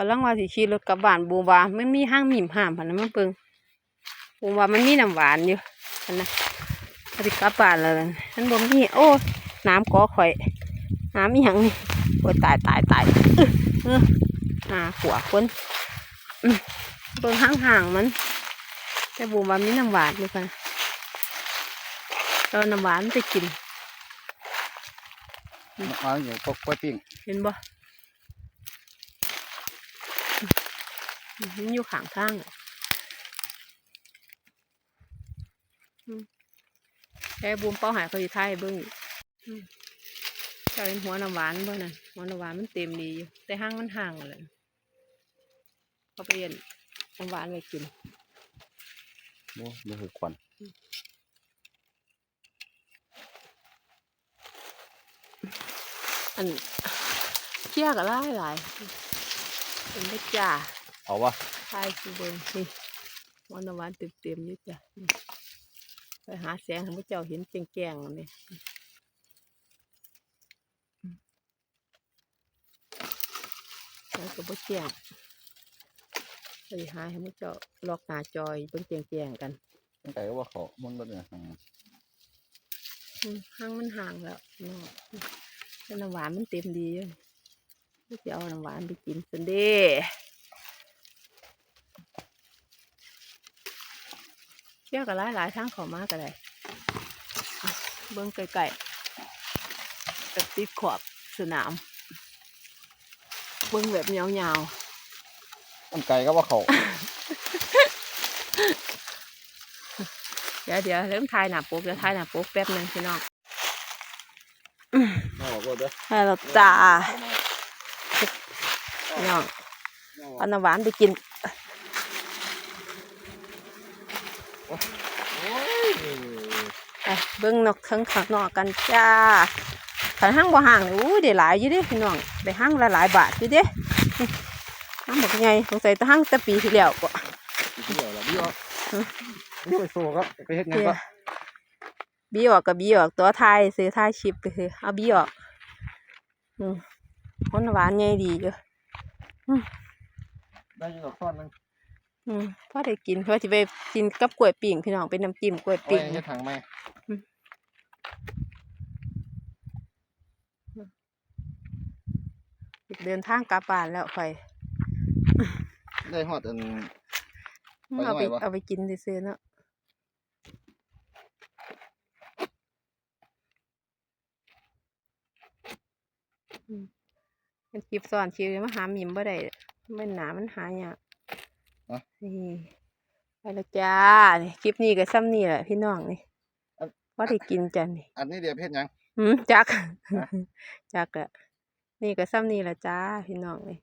กำลังว่าสิขี่รถกลับบ้านบูมว่าไม่มีห้างหมิ่มห้ามพันนะมันเปิงบูมว่ามันมีน้ำหวานอยู่พันนะว่าสิกลับบ้านแล้วนั่นมันบ่มีโอ้น้ำกอข่อยน้ำอีหยังนี่โอ้ยตายตายตายอื้อเออหาขัวคนอื้อเบิ่งห่างๆมัน แต่บูมว่ามีน้ำหวานอยู่ค่ะเราน้ำหวานมันจะกินเอาอยู่ก็กล้วยปิ้งเห็นบ่ มมันอยู่ข้างทางอะอืมแต่บูมเป้าหายเขาอยู่ท้ายเบิ้งอีกอืมเจะเป็นหัวน้ำหวานเบิ้งนั่นหัวน้ำหวานมันเต็มดีอยู่แต่ห้างมันห่างเลยเขาไปเรียนน้ำหวานไปกินโอ้นี่คือควันอันเชี่ยก็หลายหลายเป็นเม็ดจ่า เอาวะทายคือเบิ้งนี่หัวน้ำหวานเต็มเต็มๆอยู่จ้ะนี่ไปหาแสงให้พระเจ้าเห็นแจ้งๆอันนี้แล้วก็บ่แจ้งไปหาให้มันเจาะล็อกหน้าจอยเบิ่งแจ้งๆกันตั้งแต่ว่าเขามันก็เนี่ยอืมอืมห้างมันห่างแล้วเนาะแต่น้ำหวานมันเต็มดีอยู่ก็จะเอาน้ำหวานไปกินสันเด้ เที่ยวกันหลายหลายๆทางเขามาก็ได้อะเบิ่งไกลๆแบบติดขอบสนาม เบิ่งแบบยาวๆตั้งไก่ก็ว่าเขาเดี๋ยวเดี๋ยวเริ่มทายหน้าปุ๊กเดี๋ยวทายหน้าปุ๊กแป๊บหนึงพี่น้องเอาก็เด้อให้เราจ้าพี่น้องเอาน้ำหวานไปกิน โอ้ย ไป เบิ้งนกทั้งข้างนอกกันจ้าขันห้างบ่ห่างนี่อู้ได้หลายอยู่เด้พี่น้องได้ห้างละหลายบาทอยู่เด้ห้างบอกไงสงสัยแตะห้างแต่ปีที่แล้วก็เดี๋ยวละเดี๋ยวเดี๋ยวไปโซ่ครับไปเฮ็ดไงเดี๋ยก็วบีออกกับบีออกตัวทายซื้อทายชิปไปคือเอาบีออกอืมคนหวานใหญ่ดีอยู่ได้ยินกับซ่อนนึง อืมพอได้กินเพราะที่ไปกินกับกล้วยปิ่งพี่น้องเป็นน้ำจิ้มกล้วยไว้ปิ่งเฮ็ดทางไหมเดินทางกลับบ้านแล้วค่อยได้ฮอดอันไปเอาไปหน่อยวะเอาไปกินซื้อๆเนาะอืมเป็นคลิปสอนชิวมาหาหมิมบ่ได้มันหนามันหายาก นี่ไปแล้วจ้านี่คลิปนี้ก็ซ้ำนี่แหละพี่น้องนี่ว่าได้กินจันนี่อันนี้เดี๋ยวเฮ็ดหยังหืมจักฮะจักอะนี่ก็ซ้ำนี่แหละจ้าพี่น้องนี่